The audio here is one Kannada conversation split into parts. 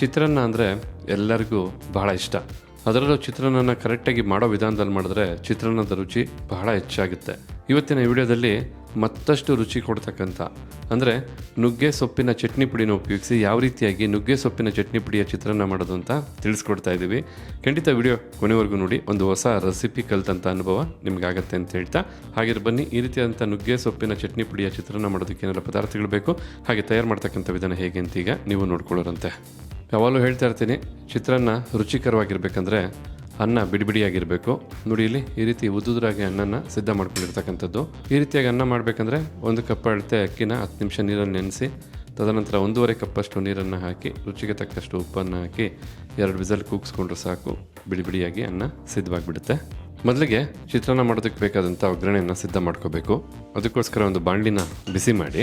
ಚಿತ್ರಾನ್ನ ಅಂದರೆ ಎಲ್ಲರಿಗೂ ಬಹಳ ಇಷ್ಟ. ಅದರಲ್ಲೂ ಚಿತ್ರಾನ್ನ ಕರೆಕ್ಟಾಗಿ ಮಾಡೋ ವಿಧಾನದಲ್ಲಿ ಮಾಡಿದ್ರೆ ಚಿತ್ರಾನ್ನದ ರುಚಿ ಬಹಳ ಹೆಚ್ಚಾಗುತ್ತೆ. ಇವತ್ತಿನ ವಿಡಿಯೋದಲ್ಲಿ ಮತ್ತಷ್ಟು ರುಚಿ ಕೊಡ್ತಕ್ಕಂಥ, ಅಂದರೆ ನುಗ್ಗೆ ಸೊಪ್ಪಿನ ಚಟ್ನಿ ಪುಡಿನ ಉಪಯೋಗಿಸಿ ಯಾವ ರೀತಿಯಾಗಿ ನುಗ್ಗೆ ಸೊಪ್ಪಿನ ಚಟ್ನಿ ಪುಡಿಯ ಚಿತ್ರಾನ್ನ ಮಾಡೋದು ಅಂತ ತಿಳಿಸ್ಕೊಡ್ತಾ ಇದ್ದೀವಿ. ಖಂಡಿತ ವಿಡಿಯೋ ಕೊನೆವರೆಗೂ ನೋಡಿ, ಒಂದು ಹೊಸ ರೆಸಿಪಿ ಕಲ್ತಂಥ ಅನುಭವ ನಿಮಗಾಗತ್ತೆ ಅಂತ ಹೇಳ್ತಾ, ಹಾಗೆ ಬನ್ನಿ ಈ ರೀತಿಯಾದಂಥ ನುಗ್ಗೆ ಸೊಪ್ಪಿನ ಚಟ್ನಿ ಪುಡಿಯ ಚಿತ್ರಾನ್ನ ಮಾಡೋದಕ್ಕೆ ಏನೆಲ್ಲ ಪದಾರ್ಥಗಳು ಬೇಕು, ಹಾಗೆ ತಯಾರು ಮಾಡ್ತಕ್ಕಂಥ ವಿಧಾನ ಹೇಗೆ ಅಂತ ಈಗ ನೀವು ನೋಡ್ಕೊಳ್ಳೋರಂತೆ. ಯಾವಾಗಲೂ ಹೇಳ್ತಾ ಇರ್ತೀನಿ, ಚಿತ್ರಾನ್ನ ರುಚಿಕರವಾಗಿರ್ಬೇಕಂದ್ರೆ ಅನ್ನ ಬಿಡಿ ಬಿಡಿಯಾಗಿರಬೇಕು ನೋಡಿ ಇಲ್ಲಿ ಈ ರೀತಿ ಉದ್ದುದ್ರಾಗಿ ಅನ್ನನ ಸಿದ್ಧ ಮಾಡ್ಕೊಂಡಿರ್ತಕ್ಕಂಥದ್ದು. ಈ ರೀತಿಯಾಗಿ ಅನ್ನ ಮಾಡಬೇಕಂದ್ರೆ ಒಂದು ಕಪ್ ಅಳತೆ ಅಕ್ಕಿನ ಹತ್ತು ನಿಮಿಷ ನೀರನ್ನು ನೆನೆಸಿ, ತದನಂತರ ಒಂದೂವರೆ ಕಪ್ಪಷ್ಟು ನೀರನ್ನು ಹಾಕಿ, ರುಚಿಗೆ ತಕ್ಕಷ್ಟು ಉಪ್ಪನ್ನು ಹಾಕಿ, ಎರಡು ವಿಸಲ್ ಕೂಗಿಸ್ಕೊಂಡ್ರೆ ಸಾಕು ಬಿಡಿ ಬಿಡಿಯಾಗಿ ಅನ್ನ ಸಿದ್ಧವಾಗಿಬಿಡುತ್ತೆ. ಮೊದಲಿಗೆ ಚಿತ್ರಾನ್ನ ಮಾಡೋದಕ್ಕೆ ಬೇಕಾದಂಥ ಒಗ್ಗರಣೆಯನ್ನು ಸಿದ್ಧ ಮಾಡ್ಕೋಬೇಕು. ಅದಕ್ಕೋಸ್ಕರ ಒಂದು ಬಾಂಡಿನ ಬಿಸಿ ಮಾಡಿ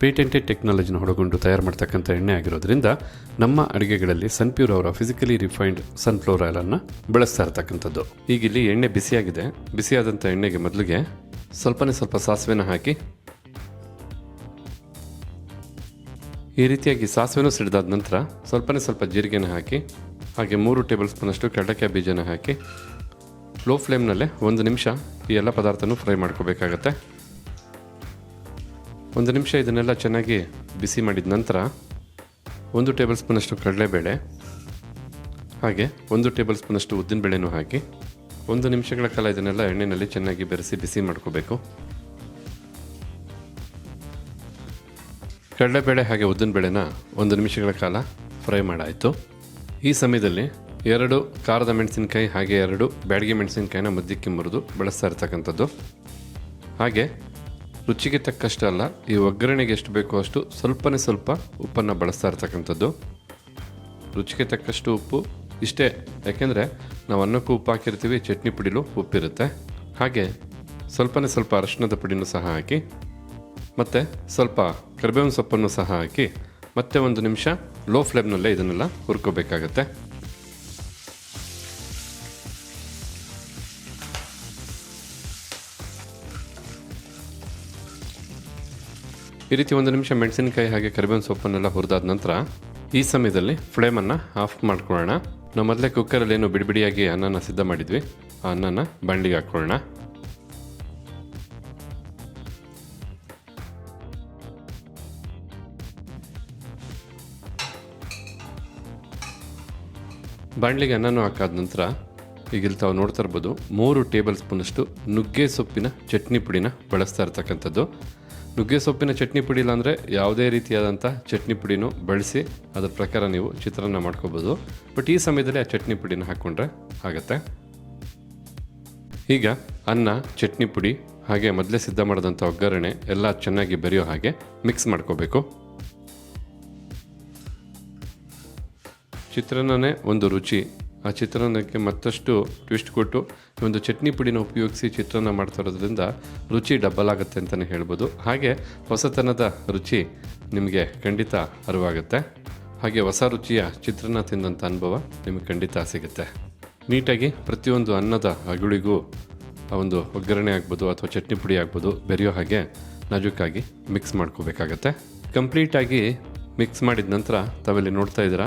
ಪೇಟೆಂಟೆಡ್ ಟೆಕ್ನಾಲಜಿನ ಹೊಡಗೊಂಡು ತಯಾರು ಮಾಡ್ತಕ್ಕಂಥ ಎಣ್ಣೆ ಆಗಿರೋದ್ರಿಂದ ನಮ್ಮ ಅಡುಗೆಗಳಲ್ಲಿ ಸನ್ಪ್ಯೂರ್ ಅವರ ಫಿಸಿಕಲಿ ರಿಫೈನ್ಡ್ ಸನ್ಫ್ಲವರ್ ಆಯಿಲನ್ನು ಬಳಸ್ತಾ ಇರ್ತಕ್ಕಂಥದ್ದು. ಈಗ ಇಲ್ಲಿ ಎಣ್ಣೆ ಬಿಸಿಯಾಗಿದೆ. ಬಿಸಿಯಾದಂಥ ಎಣ್ಣೆಗೆ ಮೊದಲಿಗೆ ಸ್ವಲ್ಪನೇ ಸ್ವಲ್ಪ ಸಾಸಿವೆನ ಹಾಕಿ ಈ ರೀತಿಯಾಗಿ ಸಾಸಿವೆನೂ ಸಿಡಿದಾದ ನಂತರ ಸ್ವಲ್ಪನೇ ಸ್ವಲ್ಪ ಜೀರಿಗೆನ ಹಾಕಿ, ಹಾಗೆ ಮೂರು ಟೇಬಲ್ ಸ್ಪೂನಷ್ಟು ಕಡಲೆಕಾಯಿ ಬೀಜನ ಹಾಕಿ ಲೋ ಫ್ಲೇಮ್ನಲ್ಲೇ ಒಂದು ನಿಮಿಷ ಈ ಎಲ್ಲ ಪದಾರ್ಥನೂ ಫ್ರೈ ಮಾಡ್ಕೋಬೇಕಾಗತ್ತೆ. ಒಂದು ನಿಮಿಷ ಇದನ್ನೆಲ್ಲ ಚೆನ್ನಾಗಿ ಬಿಸಿ ಮಾಡಿದ ನಂತರ ಒಂದು ಟೇಬಲ್ ಸ್ಪೂನಷ್ಟು ಕಡಲೆಬೇಳೆ, ಹಾಗೆ ಒಂದು ಟೇಬಲ್ ಸ್ಪೂನಷ್ಟು ಉದ್ದಿನಬೇಳೆನೂ ಹಾಕಿ ಒಂದು ನಿಮಿಷಗಳ ಕಾಲ ಇದನ್ನೆಲ್ಲ ಎಣ್ಣೆಯಲ್ಲಿ ಚೆನ್ನಾಗಿ ಬೆರೆಸಿ ಬಿಸಿ ಮಾಡ್ಕೋಬೇಕು. ಕಡಲೆಬೇಳೆ ಹಾಗೆ ಉದ್ದಿನಬೇಳೆನ ಒಂದು ನಿಮಿಷಗಳ ಕಾಲ ಫ್ರೈ ಮಾಡಾಯಿತು. ಈ ಸಮಯದಲ್ಲಿ ಎರಡು ಖಾರದ ಮೆಣಸಿನಕಾಯಿ ಹಾಗೆ ಎರಡು ಬ್ಯಾಡಿಗೆ ಮೆಣಸಿನಕಾಯಿನ ಮಧ್ಯಕ್ಕೆ ಮುರಿದು ಬಳಸ್ತಾ ಇರ್ತಕ್ಕಂಥದ್ದು. ಹಾಗೆ ರುಚಿಗೆ ತಕ್ಕಷ್ಟು ಅಲ್ಲ, ಈ ಒಗ್ಗರಣೆಗೆ ಎಷ್ಟು ಬೇಕೋ ಅಷ್ಟು ಸ್ವಲ್ಪನೇ ಸ್ವಲ್ಪ ಉಪ್ಪನ್ನು ಬಳಸ್ತಾ ಇರ್ತಕ್ಕಂಥದ್ದು. ರುಚಿಗೆ ತಕ್ಕಷ್ಟು ಉಪ್ಪು ಇಷ್ಟೇ, ಯಾಕೆಂದರೆ ನಾವು ಅನ್ನಕ್ಕೂ ಉಪ್ಪು ಹಾಕಿರ್ತೀವಿ, ಚಟ್ನಿ ಪುಡಿಲೂ ಉಪ್ಪಿರುತ್ತೆ. ಹಾಗೆ ಸ್ವಲ್ಪನೇ ಸ್ವಲ್ಪ ಅರಶಿನದ ಪುಡಿನೂ ಸಹ ಹಾಕಿ, ಮತ್ತು ಸ್ವಲ್ಪ ಕರಿಬೇವಿನ ಸೊಪ್ಪನ್ನು ಸಹ ಹಾಕಿ, ಮತ್ತೆ ಒಂದು ನಿಮಿಷ ಲೋ ಫ್ಲೇಮ್ನಲ್ಲೇ ಇದನ್ನೆಲ್ಲ ಹುರ್ಕೋಬೇಕಾಗತ್ತೆ. ಈ ರೀತಿ ಒಂದು ನಿಮಿಷ ಮೆಣಸಿನಕಾಯಿ ಹಾಗೆ ಕರಿಬೇವಿನ ಸೊಪ್ಪನ್ನೆಲ್ಲ ಹುರಿದಾದ ನಂತರ ಈ ಸಮಯದಲ್ಲಿ ಫ್ಲೇಮನ್ನು ಆಫ್ ಮಾಡ್ಕೊಳ್ಳೋಣ. ನಾವು ಮೊದಲೇ ಕುಕ್ಕರಲ್ಲಿ ಏನು ಬಿಡಿಬಿಡಿಯಾಗಿ ಅನ್ನನ ಸಿದ್ಧ ಮಾಡಿದ್ವಿ. ಆ ಅನ್ನನ ಬಂಡಿಗೆ ಹಾಕ್ಕೊಳ್ಳೋಣ. ಬಾಣಲಿಗೆ ಅನ್ನನೂ ಹಾಕಾದ ನಂತರ ಈಗ ಇಲ್ಲಿ ತಾವು ನೋಡ್ತಾ ಇರ್ಬೋದು ಮೂರು ಟೇಬಲ್ ಸ್ಪೂನಷ್ಟು ನುಗ್ಗೆ ಸೊಪ್ಪಿನ ಚಟ್ನಿ ಪುಡಿನ ಬಳಸ್ತಾ ಇರ್ತಕ್ಕಂಥದ್ದು. ನುಗ್ಗೆ ಸೊಪ್ಪಿನ ಚಟ್ನಿ ಪುಡಿ ಇಲ್ಲಾಂದರೆ ಯಾವುದೇ ರೀತಿಯಾದಂಥ ಚಟ್ನಿ ಪುಡಿನೂ ಬಳಸಿ ಅದರ ಪ್ರಕಾರ ನೀವು ಚಿತ್ರಾನ್ನ ಮಾಡ್ಕೋಬೋದು. ಬಟ್ ಈ ಸಮಯದಲ್ಲಿ ಆ ಚಟ್ನಿ ಪುಡಿನ ಹಾಕ್ಕೊಂಡ್ರೆ ಆಗುತ್ತೆ. ಈಗ ಅನ್ನ, ಚಟ್ನಿ ಪುಡಿ, ಹಾಗೆ ಮೊದಲೇ ಸಿದ್ಧ ಮಾಡಿದಂಥ ಒಗ್ಗರಣೆ ಎಲ್ಲ ಚೆನ್ನಾಗಿ ಬೆರೆಯೋ ಹಾಗೆ ಮಿಕ್ಸ್ ಮಾಡ್ಕೋಬೇಕು. ಚಿತ್ರಾನ್ನನೇ ಒಂದು ರುಚಿ. ಆ ಚಿತ್ರಾನ್ನಕ್ಕೆ ಮತ್ತಷ್ಟು ಟ್ವಿಸ್ಟ್ ಕೊಟ್ಟು ಈ ಒಂದು ಚಟ್ನಿ ಪುಡಿನ ಉಪಯೋಗಿಸಿ ಚಿತ್ರಾನ್ನ ಮಾಡ್ತಾ ಇರೋದ್ರಿಂದ ರುಚಿ ಡಬ್ಬಲ್ ಆಗುತ್ತೆ ಅಂತಲೇ ಹೇಳ್ಬೋದು. ಹಾಗೆ ಹೊಸತನದ ರುಚಿ ನಿಮಗೆ ಖಂಡಿತ ಅರಿವಾಗುತ್ತೆ. ಹಾಗೆ ಹೊಸ ರುಚಿಯ ಚಿತ್ರಾನ್ನ ತಿಂದಂಥ ಅನುಭವ ನಿಮಗೆ ಖಂಡಿತ ಸಿಗುತ್ತೆ. ನೀಟಾಗಿ ಪ್ರತಿಯೊಂದು ಅನ್ನದ ಅಗುಳಿಗೂ ಆ ಒಂದು ಒಗ್ಗರಣೆ ಆಗ್ಬೋದು ಅಥವಾ ಚಟ್ನಿ ಪುಡಿ ಆಗ್ಬೋದು ಬೆರೆಯೋ ಹಾಗೆ ನಾಜೂಕಾಗಿ ಮಿಕ್ಸ್ ಮಾಡ್ಕೋಬೇಕಾಗತ್ತೆ. ಕಂಪ್ಲೀಟಾಗಿ ಮಿಕ್ಸ್ ಮಾಡಿದ ನಂತರ ತಾವೆಲ್ಲಿ ನೋಡ್ತಾ ಇದ್ದೀರಾ?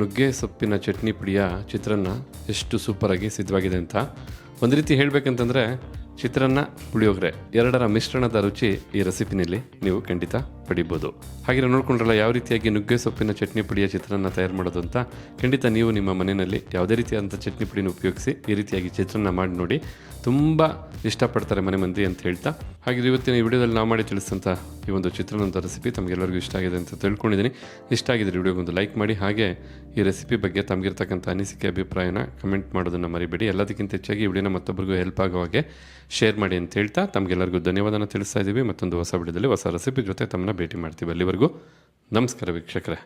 ನುಗ್ಗೆ ಸೊಪ್ಪಿನ ಚಟ್ನಿ ಪುಡಿಯ ಚಿತ್ರಾನ್ನ ಎಷ್ಟು ಸೂಪರಾಗಿ ಸಿದ್ಧವಾಗಿದೆ ಅಂತ. ಒಂದು ರೀತಿ ಹೇಳಬೇಕಂತಂದರೆ ಚಿತ್ರಾನ್ನ ಪುಳಿಯೋಗರೆ ಎರಡರ ಮಿಶ್ರಣದ ರುಚಿ ಈ ರೆಸಿಪಿನಲ್ಲಿ ನೀವು ಖಂಡಿತ ಪಡಿಬೋದು. ಹಾಗೆ ನೋಡ್ಕೊಂಡ್ರಲ್ಲ ಯಾವ ರೀತಿಯಾಗಿ ನುಗ್ಗೆ ಸೊಪ್ಪಿನ ಚಟ್ನಿ ಪುಡಿಯ ಚಿತ್ರಾನ್ನ ತಯಾರು ಮಾಡೋದು ಅಂತ. ಖಂಡಿತ ನೀವು ನಿಮ್ಮ ಮನೆಯಲ್ಲಿ ಯಾವುದೇ ರೀತಿಯಾದಂಥ ಚಟ್ನಿ ಪುಡಿನ ಉಪಯೋಗಿಸಿ ಈ ರೀತಿಯಾಗಿ ಚಿತ್ರಾನ್ನ ಮಾಡಿ ನೋಡಿ. ತುಂಬ ಇಷ್ಟಪಡ್ತಾರೆ ಮನೆ ಮಂದಿ ಅಂತ ಹೇಳ್ತಾ. ಹಾಗೆ ಇವತ್ತಿನ ಈ ವಿಡಿಯೋದಲ್ಲಿ ನಾವು ಮಾಡಿ ತಿಳಿಸಿದಂಥ ಈ ಒಂದು ಚಿತ್ರಾನ್ನದ ರೆಸಿಪಿ ತಮಗೆಲ್ಲರಿಗೂ ಇಷ್ಟ ಆಗಿದೆ ಅಂತ ತಿಳ್ಕೊಂಡಿದ್ದೀನಿ. ಇಷ್ಟ ಆಗಿದ್ರೆ ವಿಡಿಯೋಗೆ ಒಂದು ಲೈಕ್ ಮಾಡಿ, ಹಾಗೆ ಈ ರೆಸಿಪಿ ಬಗ್ಗೆ ತಮಗಿರ್ತಕ್ಕಂಥ ಅನಿಸಿಕೆ, ಅಭಿಪ್ರಾಯನ ಕಮೆಂಟ್ ಮಾಡೋದನ್ನು ಮರಿಬೇಡಿ. ಎಲ್ಲದಕ್ಕಿಂತ ಹೆಚ್ಚಾಗಿ ಈ ವಿಡಿಯೋನ ಮತ್ತೊಬ್ಬರಿಗೂ ಹೆಲ್ಪ್ ಆಗೋ ಹಾಗೆ ಶೇರ್ ಮಾಡಿ ಅಂತ ಹೇಳ್ತಾ ತಮಗೆಲ್ಲರಿಗೂ ಧನ್ಯವಾದನ ತಿಳಿಸ್ತಾ ಇದ್ದೀವಿ. ಮತ್ತೊಂದು ಹೊಸ ವಿಡಿಯೋದಲ್ಲಿ ಹೊಸ ರೆಸಿಪಿ ಜೊತೆ ತಮ್ಮನ್ನ ಭೇಟಿ ಮಾಡ್ತೀವಿ ಅಲ್ಲಿವರೆಗೂ. ನಮಸ್ಕಾರ ವೀಕ್ಷಕರೇ.